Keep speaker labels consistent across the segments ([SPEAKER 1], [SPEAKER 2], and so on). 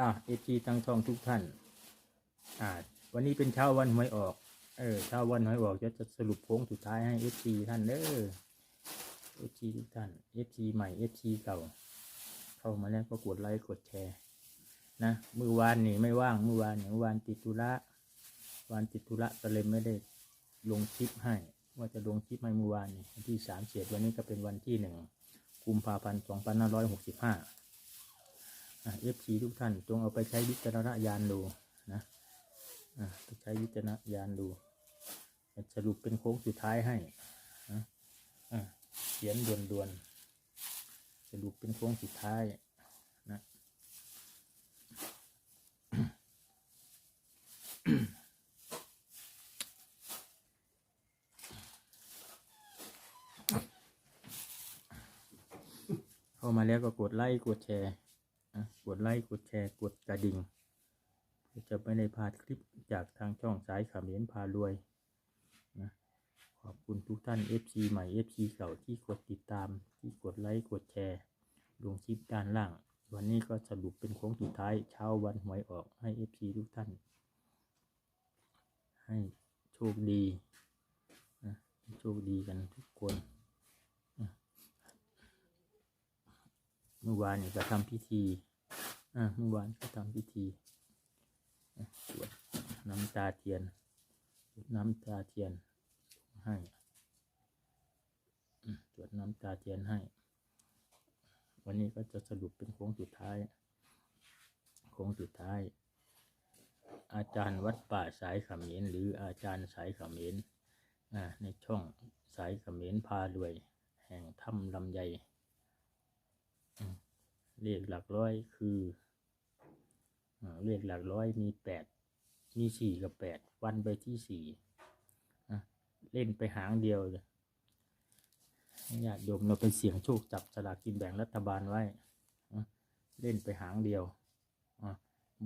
[SPEAKER 1] อะเอทีทั้งช่องทุกท่าน อ่า วันนี้เป็นเช้าวันหวยออก เออเช้าวันหวยออกจะจะสรุปโค้งสุดท้ายให้เอฟซีท่านเด้อเอฟซีทุกท่านเอฟซีใหม่เอฟซีเก่า เข้ามาแล้วก็กดไลค์กดแชร์นะเมื่อวานนี่ไม่ว่างเมื่อวานเนี่ยมื่อวานติดธุระวันติดธุระก็เลยไม่ได้ลงคลิปให้ ว่าจะลงคลิปให้เมื่อวานนี่วันที่สามเสียวันนี้ก็เป็นวันที่หนึ่งกุมภาพันธ์สองพันห้าร้อยหกสิบห้า เอฟซีทุกท่านจงเอาไปใช้วิจารณญาณดูนะอะไปใช้วิจารณญาณดูจะสรุปเป็นโค้งสุดท้ายให้นะอะเขียนด่วนๆสรุปเป็นโค้งสุดท้ายนะเข้ามาแล้วก็กดไลค์กดแชร์ นะกดไลค์กดแชร์กดกระดิ่งเพื่อจะไม่ได้พลาดคลิปจากทางช่องสายขามิ้นพารวยนะขอบคุณทุกท่าน FC ใหม่ FC เก่าที่กดติดตามที่กดไลค์กดแชร์ลงคลิปด้านล่าง วันนี้ก็สรุปเป็นโค้งสุดท้ายเช้าวันหวยออกให้ FC ทุกท่าน ให้โชคดีนะโชคดีกันทุกคนเมื่อวานเนี่ยก็ทำพิธี อ่าเมื่อวานก็ทำพิธีสวดน้ำตาเทียนสวดน้ำตาเทียนให้สวดน้ำตาเทียนให้ วันนี้ก็จะสรุปเป็นโค้งสุดท้าย โค้งสุดท้าย อาจารย์วัดป่าสายขมรหรืออาจารย์สายขมรอ่าในช่องสายขมรพารวย แห่งถ้ำลำไย เลขหลักร้อยคือเลขหลักร้อยมีแปดมีสี่กับแปดวันไปที่สี่เล่นไปหางเดียวเลยญาติโยมเราไปเสี่ยงโชคจับสลากกินแบ่งรัฐบาลไว้ เล่นไปหางเดียว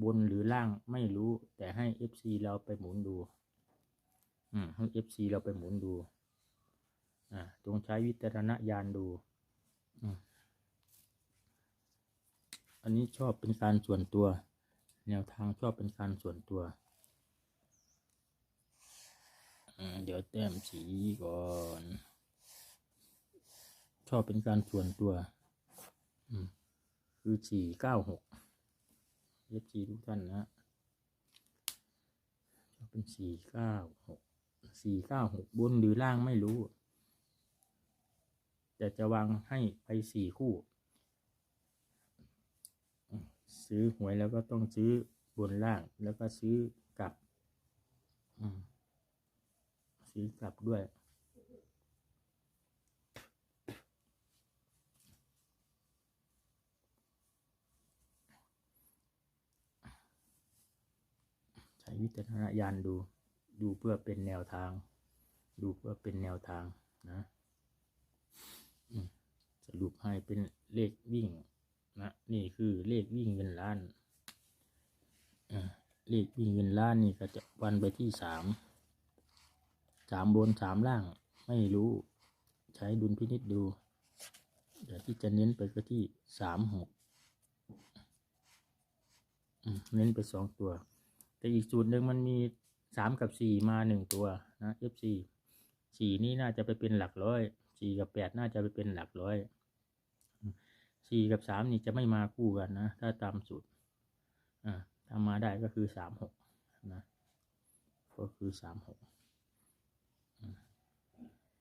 [SPEAKER 1] บนหรือล่างไม่รู้ แต่ให้เอฟซีเราไปหมุนดูอืมให้เอฟซีเราไปหมุนดูจงใช้วิจารณญาณดู อันนี้ชอบเป็นการส่วนตัว แนวทางชอบเป็นการส่วนตัว เดี๋ยวแต้มสีก่อน ชอบเป็นการส่วนตัว คือสี่เก้าหกเอฟซีทุกท่านนะชอบเป็นสี่เก้าหกสี่เก้าหกบนหรือล่างไม่รู้ แต่จะวางให้ไปสี่คู่ ซื้อหวยแล้วก็ต้องซื้อบนล่างแล้วก็ซื้อกลับซื้อกลับด้วย ใช้วิจารณญาณดู ดูเพื่อเป็นแนวทาง ดูเพื่อเป็นแนวทางนะสรุปให้เป็นเลขวิ่ง นะนี่คือเลขวิ่งเงินล้านเลขวิ่งเงินล้านนี่ก็จะวันไปที่สามสามบนสามล่างไม่รู้ ใช้ดุลพินิษดูเดี๋ยวที่จะเน้นไปก็ที่สามหกเน้นไปสองตัว แต่อีกสูตรหนึ่งมันมีสามกับสี่มาหนึ่งตัวนะ F สี่สี่นี่น่าจะไปเป็นหลักร้อยสี่กับแปดน่าจะไปเป็นหลักร้อย สี่กับสามนี่จะไม่มาคู่กันนะ ถ้าตามสูตรอ่าถ้ามาได้ก็คือสามหกนะ ก็คือสามหก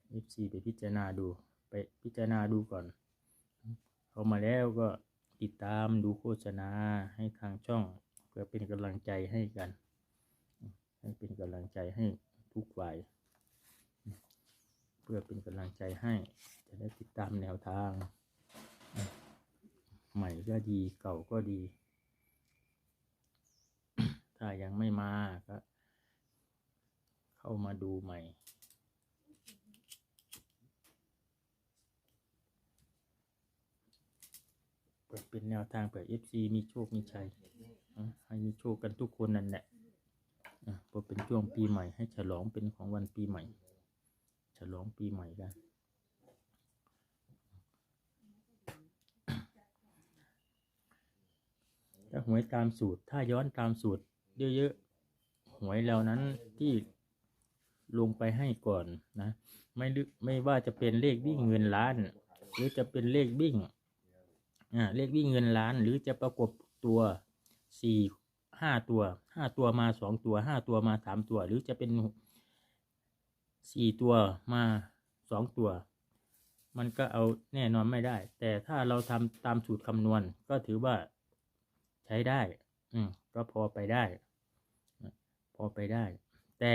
[SPEAKER 1] เอฟซีไปพิจารณาดู ไปพิจารณาดูก่อน เข้ามาแล้วก็ติดตามดูโฆษณาให้ทางช่องเพื่อเป็นกำลังใจให้กัน ให้เป็นกำลังใจให้ทุกฝ่ายเพื่อเป็นกำลังใจให้จะได้ติดตามแนวทาง ใหม่ก็ดีเก่าก็ดี ถ้ายังไม่มาก็เข้ามาดูใหม่เปิดเป็นแนวทางเผื่อ FC มีโชค มีชัยให้มีโชคกันทุกคนนั่นแหละอะพอเป็นช่วงปีใหม่ให้ฉลองเป็นของวันปีใหม่ ฉลองปีใหม่กัน แล้วหวยตามสูตร ถ้าย้อนตามสูตร เยอะๆหวยเหล่านั้นที่ลงไปให้ก่อนนะ ไม่ลึกไม่ว่าจะเป็นเลขวิ่งเงินล้าน หรือจะเป็นเลขวิ่งอ่าเลขวิ่งเงินล้าน หรือจะประกบตัวสี่ห้าตัวห้าตัวมาสองตัวห้าตัวมาสามตัว หรือจะเป็นสี่ตัวมาสองตัว มันก็เอาแน่นอนไม่ได้ แต่ถ้าเราทำตามสูตรคำนวณก็ถือว่า ใช้ได้ อืมก็พอไปได้ พอไปได้ แต่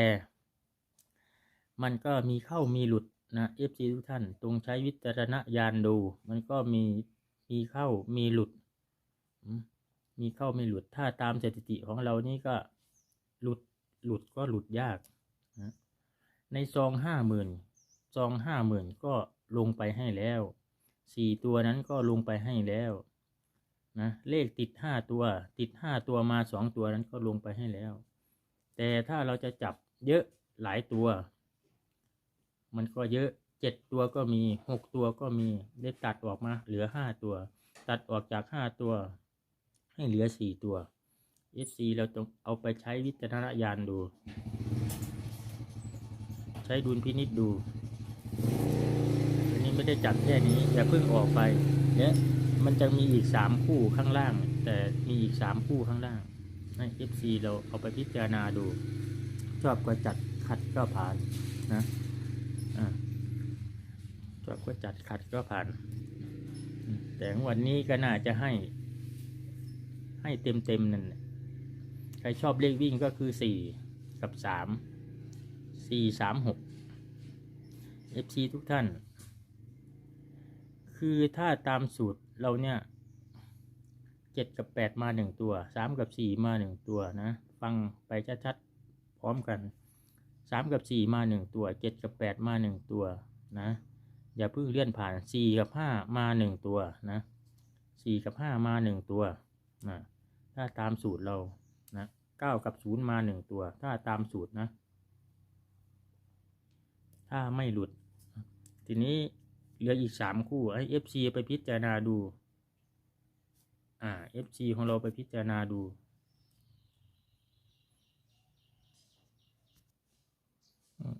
[SPEAKER 1] มันก็มีเข้ามีหลุดนะเอฟซีทุกท่านตรงใช้วิจารณญาณดู มันก็มีมีเข้ามีหลุดมมีเข้ามีหลุด ถ้าตามสถิติของเรานี่ก็หลุดหลุดก็หลุดยากนะในซองห้าหมื่นซองห้าหมื่นก็ลงไปให้แล้วสี่ตัวนั้นก็ลงไปให้แล้ว นะเลขติดห้าตัว ติดห้าตัวมาสองตัวนั้นก็ลงไปให้แล้ว แต่ถ้าเราจะจับเยอะหลายตัว มันก็เยอะเจ็ดตัวก็มีหกตัวก็มีได้ตัดออกมาเหลือห้าตัว ตัดออกจากห้าตัว ให้เหลือสี่ตัว SC เราต้องเอาไปใช้วิจารณญาณดู ใช้ดุลพินิษดู อันนี้ไม่ได้จับแค่นี้ อย่าเพิ่งออกไปเนี่ย มันจะมีอีกสามคู่ข้างล่าง แต่มีอีกสามคู่ข้างล่างให้ FC เราเอาไปพิจารณาดู ชอบก็จัดขัดก็ผ่านนะอ่าชอบก็จัดขัดก็ผ่าน แต่วันนี้ก็น่าจะให้ ให้เต็มเต็มนั่นใครชอบเลขวิ่งก็คือสี่กับสามสี่สามหก FC ทุกท่าน คือถ้าตามสูตร เราเนี่ยเจ็ดกับแปดมาหนึ่งตัวสามกับสี่มาหนึ่งตัวนะ ฟังไปชัดๆพร้อมกันสามกับสี่มาหนึ่งตัวเจ็ดกับแปดมาหนึ่งตัวนะ อย่าเพิ่งเลื่อนผ่านสี่กับห้ามาหนึ่งตัวนะสี่กับห้ามาหนึ่งตัวนะถ้าตามสูตรเรานะเก้ากับศูนย์มาหนึ่งตัว ถ้าตามสูตรนะ ถ้าไม่หลุด ทีนี้ เหลืออีกสามคู่ให้ FC ไปพิจารณาดู อ่า FC ของเราไปพิจารณาดู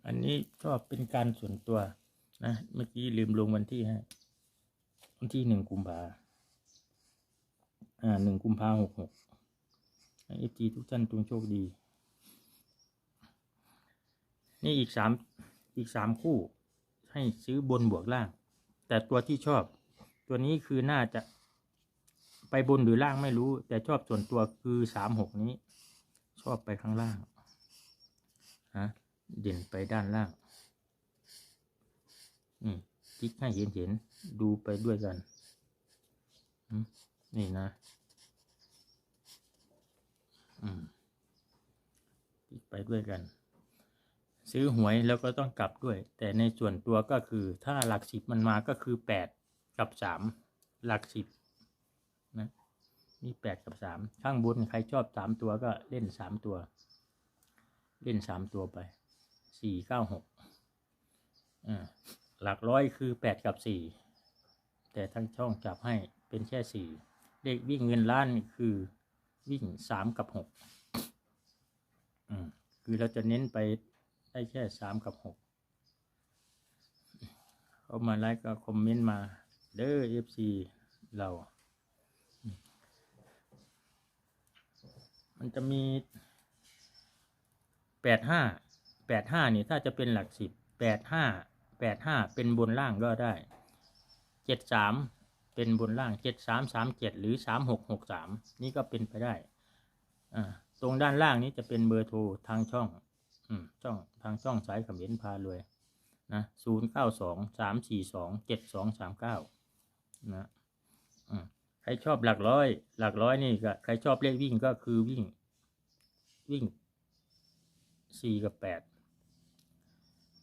[SPEAKER 1] อันนี้ก็เป็นการส่วนตัวนะ เมื่อกี้ลืมลงวันที่ให้วันที่หนึ่งกุมภาอ่าหนึ่งกุมภาหกหกเอฟจีทุกท่านจงโชคดี นี่อีกสามอีกสามคู่ ให้ซื้อบนบวกล่าง แต่ตัวที่ชอบ ตัวนี้คือน่าจะไปบนหรือล่างไม่รู้ แต่ชอบส่วนตัวคือสามหกนี้ ชอบไปข้างล่างฮะเด่นไปด้านล่างนี่คลิกให้เห็นเห็นดูไปด้วยกันนี่นะ อืมคลิกไปด้วยกัน ซื้อหวยแล้วก็ต้องกลับด้วย แต่ในส่วนตัวก็คือถ้าหลักสิบมันมาก็คือแปดกับสามหลักสิบนะมีแปดกับสามข้างบนใครชอบสามตัวก็เล่นสามตัว เล่นสามตัวไปสี่เก้าหกหลักร้อยคือแปดกับสี่แต่ทั้งช่องจับให้เป็นแค่สี่เลขวิ่งเงินล้านคือวิ่งสามกับหกคือเราจะเน้นไป ได้แค่สามกับหกเข้ามาไลค์ก็คอมเมนต์มาเด้อเอฟซีเรา มันจะมีแปดห้าแปดห้านี่ถ้าจะเป็นหลักสิบแปดห้าแปดห้าเป็นบนล่างก็ได้เจ็ดสามเป็นบนล่างเจ็ดสามสามเจ็ดหรือสามหกหกสามนี่ก็เป็นไปได้ อ่า ตรงด้านล่างนี้จะเป็นเบอร์โทรทางช่อง ช่องทางช่องสายเขมิ้นพารวยนะศูนย์เก้าสองสามสี่สองเจ็ดสองสามเก้านะอืมใครชอบหลักร้อย หลักร้อยนี่ก็ใครชอบเลขวิ่งก็คือวิ่ง วิ่งสี่กับแปด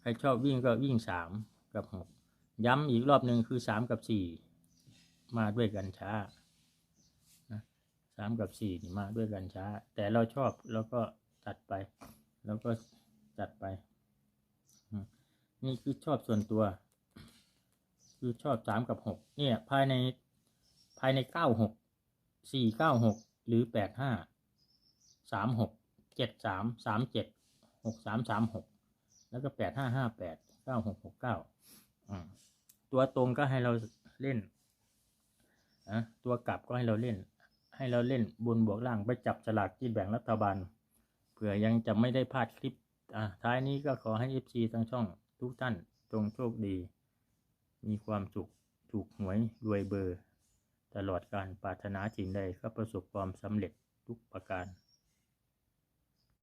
[SPEAKER 1] ใครชอบวิ่งก็วิ่งสามกับหกย้ำอีกรอบหนึ่งคือสามกับสี่มาด้วยกันช้านะสามกับสี่มาด้วยกันช้า แต่เราชอบเราก็จัดไป แล้วก็ จัดไป นี่คือชอบส่วนตัว คือชอบสามกับหกเนี่ย ภายในภายในเก้าหกสี่เก้าหกหรือแปดห้าสามหกเจ็ดสามสามเจ็ดหกสามสามหกแล้วก็แปดห้าห้าแปดเก้าหกหกเก้าตัวตรงก็ให้เราเล่นอะตัวกลับก็ให้เราเล่น ให้เราเล่นบนบวกล่างไปจับฉลากที่แบ่งรัฐบาลเผื่อยังจะไม่ได้พลาดคลิป อะท้ายนี้ก็ขอให้ FC ทั้งช่องทุกท่านจงโชคดี มีความสุขถูกหวยรวยเบอร์ ตลอดการปรารถนาสิ่งใดก็ประสบความสำเร็จทุกประการ